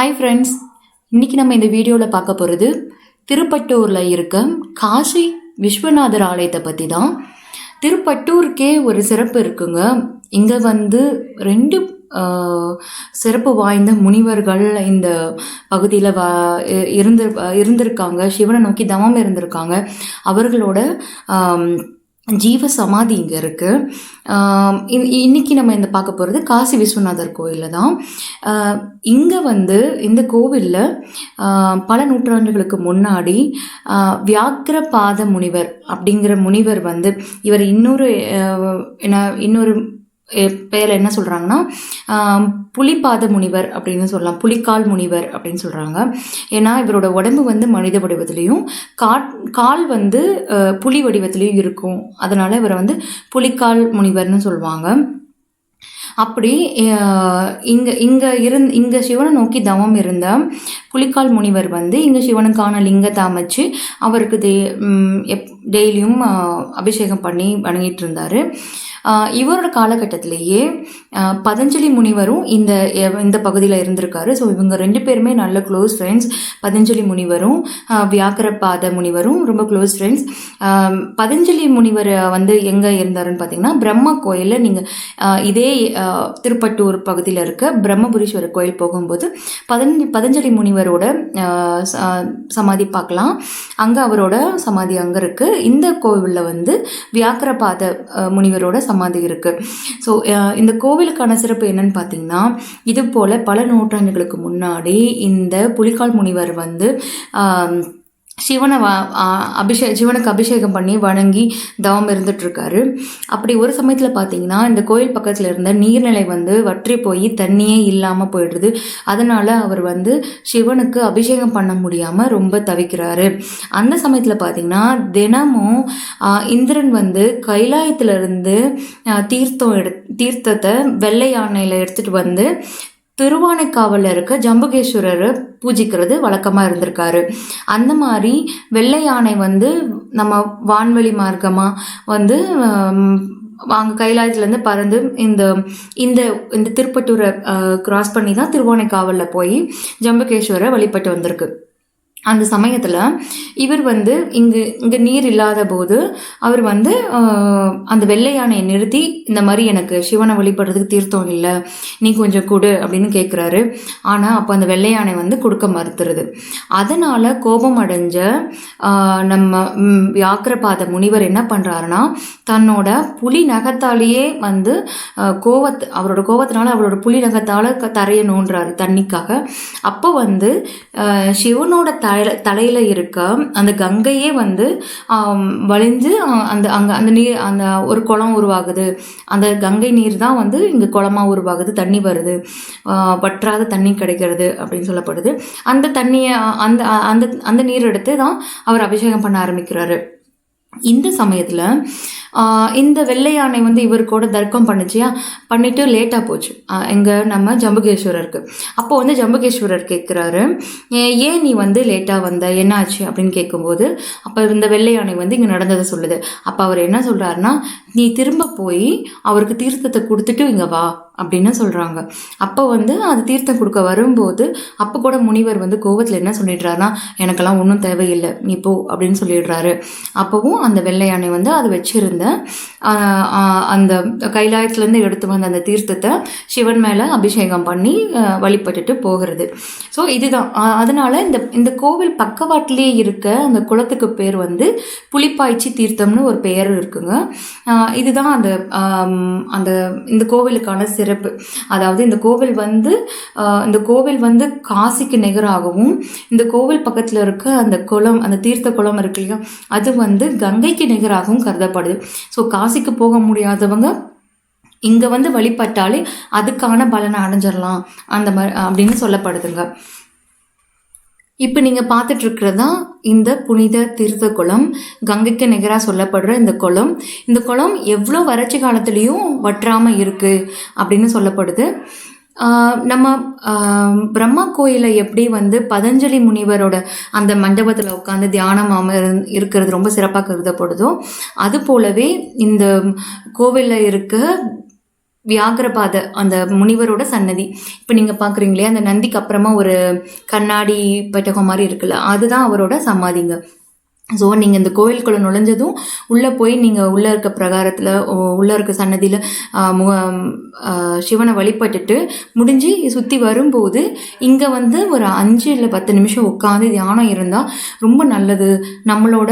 Hi friends இன்றைக்கி நம்ம இந்த வீடியோவில் பார்க்க போகிறது திருப்பட்டூரில் இருக்க காசி விஸ்வநாதர் ஆலயத்தை பற்றி தான் திருப்பட்டூருக்கே ஒரு சிறப்பு இருக்குங்க. இங்கே வந்து ரெண்டு சிறப்பு வாய்ந்த முனிவர்கள் இந்த பகுதியில் வ இருந்து இருந்திருக்காங்க. சிவனை நோக்கி தவம் இருந்திருக்காங்க. அவர்களோட ஜீவ சமாதி இங்கே இருக்குது இன்னைக்கு நம்ம இந்த பார்க்க போகிறது காசி விஸ்வநாதர் கோயிலில் தான். இங்கே வந்து இந்த கோவிலில் பல நூற்றாண்டுகளுக்கு முன்னாடி வியாக்கிர பாத முனிவர் அப்படிங்கிற முனிவர் வந்து இவர் இன்னொரு என்ன இன்னொரு எ- என்ன சொல்கிறாங்கன்னா புலிபாத முனிவர் அப்படின்னு சொல்லலாம். புலிக்கால் முனிவர் அப்படின்னு சொல்கிறாங்க ஏன்னா இவரோட உடம்பு வந்து மனித வடிவத்துலேயும் காட் கால் வந்து புலி வடிவத்துலேயும் இருக்கும். அதனால் இவரை வந்து புலிக்கால் முனிவர்னு சொல்லுவாங்க. அப்படி இங்கே இங்கே இருந் இங்கே சிவனை நோக்கி தவம் இருந்த புலிக்கால் முனிவர் வந்து இங்கே சிவனுக்கான லிங்கத்தை அமைச்சு அவருக்கு தே எப் டெய்லியும் அபிஷேகம் பண்ணி வணங்கிட்டு இருந்தார் இவரோட காலகட்டத்திலேயே பதஞ்சலி முனிவரும் இந்த இந்த பகுதியில் இருந்திருக்காரு. ஸோ இவங்க ரெண்டு பேருமே நல்ல க்ளோஸ் ஃப்ரெண்ட்ஸ் பதஞ்சலி முனிவரும் வியாக்கரபாத முனிவரும் ரொம்ப க்ளோஸ் ஃப்ரெண்ட்ஸ் பதஞ்சலி முனிவர் வந்து எங்கே இருந்தாருன்னு பார்த்தீங்கன்னா பிரம்ம கோயிலில் நீங்கள் இதே திருப்பட்டூர் பகுதியில் இருக்க பிரம்மபுரீஸ்வரர் கோயில் போகும்போது பதன் பதஞ்சலி முனிவர் அஹ், ச- சமாதி பார்க்கலாம். அங்கே அவரோட சமாதி அங்கே இருக்குது இந்த கோவிலில் வந்து வியாக்கரபாத முனிவரோட சமாதி இருக்குது ஸோ இந்த கோவிலுக்கான சிறப்பு என்னன்னு பார்த்தீங்கன்னா இது போல் பல நூற்றாண்டுகளுக்கு முன்னாடி இந்த புலிக்கால் முனிவர் வந்து சிவனை அபிஷே சிவனுக்கு அபிஷேகம் பண்ணி வணங்கி தவம் இருந்துட்டுருக்காரு. அப்படி ஒரு சமயத்தில் பார்த்தீங்கன்னா இந்த கோயில் பக்கத்தில் இருந்த நீர்நிலை வந்து வற்றி போய் தண்ணியே இல்லாமல் போயிடுது. அதனால் அவர் வந்து சிவனுக்கு அபிஷேகம் பண்ண முடியாமல் ரொம்ப தவிக்கிறாரு. அந்த சமயத்தில் பார்த்தீங்கன்னா தினமும் இந்திரன் வந்து கைலாயத்திலிருந்து தீர்த்தம் எடு தீர்த்தத்தை வெள்ளை யானையில் எடுத்துகிட்டு வந்து திருவானைக்காவலில் இருக்க ஜம்புகேஸ்வரரை பூஜிக்கிறது வழக்கமாக இருந்திருக்காரு. அந்த மாதிரி வெள்ளை யானை வந்து நம்ம வான்வெளி மார்க்கமாக வந்து அங்கே கைலாயத்துலேருந்து பறந்து இந்த இந்த இந்த திருப்பட்டூரை கிராஸ் பண்ணி தான் திருவானைக்காவலில் போய் ஜம்புகேஸ்வரை வழிபட்டு வந்திருக்கு. அந்த சமயத்தில் இவர் வந்து இங்கு இங்கே நீர் இல்லாத போது அவர் வந்து அந்த வெள்ளை யானையை நிறுத்தி இந்த மாதிரி எனக்கு சிவனை வழிபடுறதுக்கு தீர்த்தம் இல்லை நீ கொஞ்சம் கொடு அப்படின்னு கேட்குறாரு ஆனால் அப்போ அந்த வெள்ளை யானை வந்து கொடுக்க மறுத்துருது. அதனால் கோபம் அடைஞ்ச நம்ம வியாக்கிரபாத முனிவர் என்ன பண்ணுறாருன்னா தன்னோட புலி நகத்தாலேயே வந்து ஆஹ், அவரோட கோவத்தினால அவரோட புலி நகத்தால் தரையை நோண்டுறாரு தண்ணிக்காக. அப்போ வந்து சிவனோட தலை தலையில் இருக்க அந்த கங்கையே வந்து வழிஞ்சு அந்த அங்கே அந்த நீர் அந்த ஒரு குளம் உருவாகுது. அந்த கங்கை நீர் தான் வந்து இங்கே குளமாக உருவாகுது தண்ணி வருது. வற்றாத தண்ணி கிடைக்கிறது அப்படின்னு சொல்லப்படுது. அந்த தண்ணியை அந்த அந்த அந்த நீர் எடுத்து தான் அவர் அபிஷேகம் பண்ண ஆரம்பிக்கிறாரு. இந்த சமயத்தில் இந்த வெள்ளை யானை வந்து இவர் கூட தர்க்கம் பண்ணுச்சியா பண்ணிவிட்டு லேட்டாக போச்சு. எங்கே நம்ம ஜம்புகேஸ்வரருக்கு. அப்போ வந்து ஜம்புகேஸ்வரர் கேட்குறாரு ஏன் நீ வந்து லேட்டாக வந்த? என்னாச்சு அப்படின்னு கேட்கும்போது அப்போ இந்த வெள்ளை யானை வந்து இங்கே நடந்ததை சொல்லுது. அப்போ அவர் என்ன சொல்கிறாருன்னா நீ திரும்ப போய் அவருக்கு தீர்த்தத்தை கொடுத்துட்டு இங்கே வா. அப்படின்னு சொல்கிறாங்க அப்போ வந்து அது தீர்த்தம் கொடுக்க வரும்போது அப்போ கூட முனிவர் வந்து கோவத்தில் என்ன சொல்லிடுறாருன்னா எனக்கெல்லாம் ஒன்றும் தேவையில்லை. நீ போ அப்படின்னு சொல்லிடுறாரு. அப்போவும் அந்த வெள்ளை யானை வந்து அது வச்சுருந்த அந்த கைலாயத்துலேருந்து எடுத்து வந்த அந்த தீர்த்தத்தை சிவன் மேலே அபிஷேகம் பண்ணி வழிபட்டுட்டு போகிறது. ஸோ இதுதான். அதனால் அதனால இந்த இந்த கோவில் பக்கவாட்டிலேயே இருக்க அந்த குளத்துக்கு பேர் வந்து புலிப்பாய்ச்சி தீர்த்தம்னு ஒரு பெயர் இருக்குங்க. இதுதான் அந்த அந்த இந்த கோவிலுக்கான சிறப்பு. அதாவது இந்த கோவில் வந்து ஆஹ், இந்த கோவில் வந்து காசிக்கு நிகராகவும் இந்த கோவில் பக்கத்தில் இருக்க அந்த குளம் அந்த தீர்த்த குளம் இருக்கு இல்லையா அது வந்து கங்கைக்கு நிகராகவும் கருதப்படுது. ஸோ காசிக்கு போக முடியாதவங்க இங்கே வந்து வழிபட்டாலே அதுக்கான பலனை அடைஞ்சிடலாம் அந்த மாதிரி அப்படின்னு சொல்லப்படுதுங்க. இப்போ நீங்கள் பார்த்துட்டு இந்த புனித தீர்த்த குளம் கங்கைக்கு நிகராக சொல்லப்படுற இந்த குளம். இந்த குளம் எவ்வளோ வறட்சி காலத்துலேயும் வற்றாமல் இருக்குது அப்படின்னு சொல்லப்படுது. நம்ம பிரம்மா கோயிலை எப்படி வந்து பதஞ்சலி முனிவரோட அந்த மண்டபத்தில் உட்காந்து தியானம் அமர் இருக்கிறது ரொம்ப சிறப்பாக கருதப்படுதோ அது போலவே இந்த கோவிலில் இருக்க வியாகரபாத அந்த முனிவரோட சன்னதி. இப்போ நீங்கள் பார்க்குறீங்களே அந்த நந்திக்கு அப்புறமா ஒரு கண்ணாடி பெட்டகம் மாதிரி இருக்குல்ல அதுதான் அவரோட சமாதிங்க. ஸோ நீங்கள் இந்த கோவிலுக்குள்ளே நுழைஞ்சதும் உள்ளே போய் நீங்கள் உள்ளே இருக்க பிரகாரத்தில் உள்ளே இருக்க சன்னதியில் முக சிவனை வழிபட்டுட்டு முடிஞ்சு சுற்றி வரும்போது இங்கே வந்து ஒரு அஞ்சு இல்லை பத்து நிமிஷம் உட்காந்து தியானம் இருந்தால் ரொம்ப நல்லது. நம்மளோட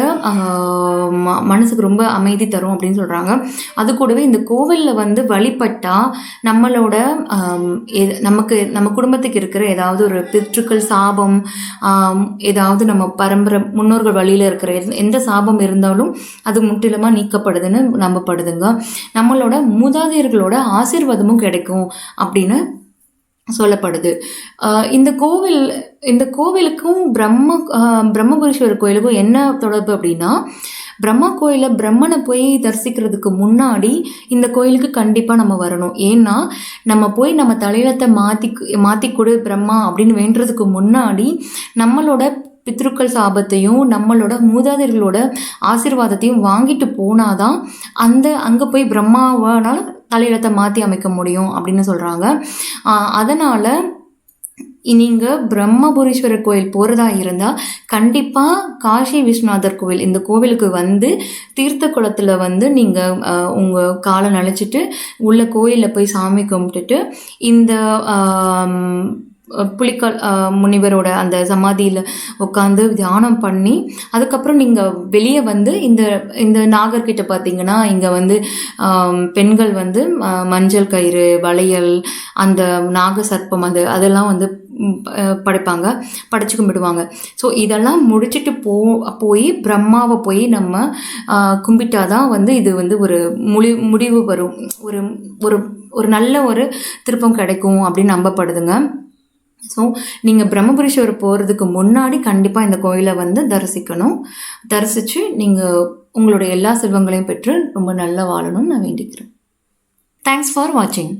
ம- மனசுக்கு ரொம்ப அமைதி தரும் அப்படின்னு சொல்கிறாங்க அது கூடவே இந்த கோவிலில் வந்து வழிபட்டால் நம்மளோட எ நமக்கு நம்ம குடும்பத்துக்கு இருக்கிற ஏதாவது ஒரு பித்ருக்கள் சாபம் ஏதாவது நம்ம பரம்பரை முன்னோர்கள் வழியில் இருக்கிற எந்த- எந்த சாபம் இருந்தாலும் அது முற்றிலுமாக நீக்கப்படுதுன்னு நம்பப்படுதுங்க. நம்மளோட மூதாதையர்களோட ஆசீர்வாதமும் கிடைக்கும் அப்படின்னு சொல்லப்படுது. இந்த கோவில் இந்த கோவிலுக்கும் பிரம்ம பிரம்மபுரீஸ்வரர் கோயிலுக்கும் என்ன தொடர்பு அப்படின்னா பிரம்மா கோயிலில் பிரம்மனை போய் தரிசிக்கிறதுக்கு முன்னாடி இந்த கோயிலுக்கு கண்டிப்பாக நம்ம வரணும். ஏன்னா நம்ம போய் நம்ம தலையிலத்தை மாற்றி மாற்றி கொடு பிரம்மா அப்படின்னு வேண்டுறதுக்கு முன்னாடி நம்மளோட பித்ருக்கள் சாபத்தையும் நம்மளோட மூதாதையர்களோட ஆசீர்வாதத்தையும் வாங்கிட்டு போனாதான் அந்த அங்கே போய் பிரம்மாவனால் தலையிடத்தை மாற்றி அமைக்க முடியும் அப்படின்னு சொல்கிறாங்க அதனால் நீங்கள் பிரம்மபுரீஸ்வரர் கோயில் போகிறதா இருந்தால் கண்டிப்பாக காசி விஸ்வநாதர் கோவில் இந்த கோவிலுக்கு வந்து தீர்த்த குளத்தில் வந்து நீங்கள் உங்கள் காலை நனைச்சிட்டு உள்ள கோயிலில் போய் சாமி கும்பிட்டுட்டு இந்த புலிக்கால் முனிவரோட அந்த சமாதியில் உட்காந்து தியானம் பண்ணி அதுக்கப்புறம் நீங்கள் வெளியே வந்து இந்த இந்த நாகர்கிட்ட பார்த்தீங்கன்னா இங்கே வந்து பெண்கள் வந்து மஞ்சள் கயிறு வளையல் அந்த நாக சர்ப்பம் அது அதெல்லாம் வந்து படைப்பாங்க படைச்சு கும்பிடுவாங்க ஸோ இதெல்லாம் முடிச்சுட்டு போ போய் பிரம்மாவை போய் நம்ம கும்பிட்டாதான் வந்து இது வந்து ஒரு முடி முடிவு வரும். ஒரு ஒரு ஒரு நல்ல ஒரு திருப்பம் கிடைக்கும் அப்படின்னு நம்பப்படுதுங்க. ஸோ நீங்கள் பிரம்மபுரீஸ்வரர் போகிறதுக்கு முன்னாடி கண்டிப்பாக இந்த கோயிலை வந்து தரிசிக்கணும். தரிசித்து நீங்கள் உங்களுடைய எல்லா செல்வங்களையும் பெற்று ரொம்ப நல்லா வாழணும்னு நான் வேண்டிக்கிறேன். தேங்க்ஸ் ஃபார் வாட்சிங்